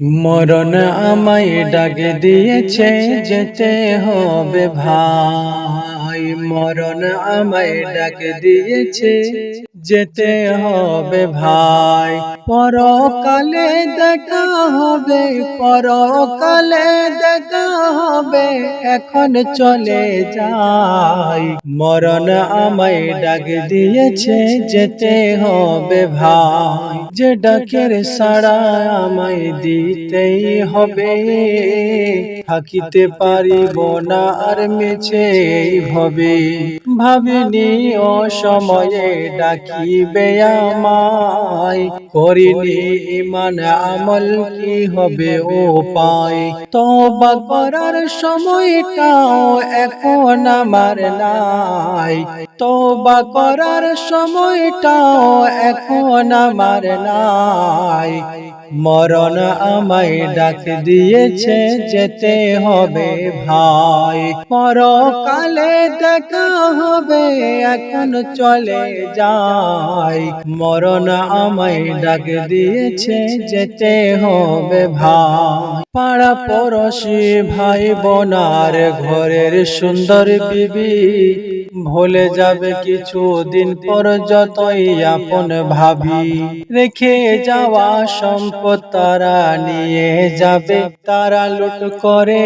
মরণ আমায় ডাকে দিয়েছে যেতে হবে ভাই। মরণ আমায় ডাকে দিয়েছে যেতে হবে ভাই। পরকালে দেখা হবে, পরকালে দেখা হবে, এখন চলে যাই। মরণ আমায় ডাক দিয়েছে, যেতে হবে ভাই। যে ডাকের সাড়া আমায় দিতেই হবে। থাকিতে পারিব না আর মেছে হবে। ভাবিনি অসময়ে সময়ে ডাকিবে আমায় করিনি ইমান আমল কি হবে ও পাই তবা করার সময়টাও এখন আমার নাই। তবা করার সময়টাও এখন আমার নাই। মরণ আমায় ডাক দিয়েছে, যেতে হবে ভাই। পরকালে দেখা হবে, এখন চলে যাই। মরণ আমায় ডাক দিয়েছে, যেতে হবে ভাই। পাড়া পড়শি ভাই বোনার ঘরের সুন্দর বিবি ভুলে যাবে কিছু দিন পর যতই আপন ভাবি রেখে যাওয়া সম্পদ তারা নিয়ে যাবে। তারা লুট করে।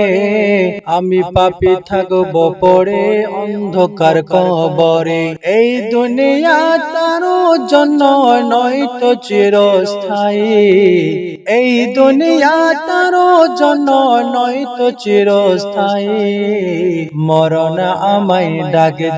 আমি পাপি থাকব পড়ে অন্ধকার কবরে। এই দুনিয়া তারও জন্য নয় তো চিরস্থায়ী। এই দুনিয়া তারও জন্য নয় তো চিরস্থায়ী। মরণ আমায় ডাক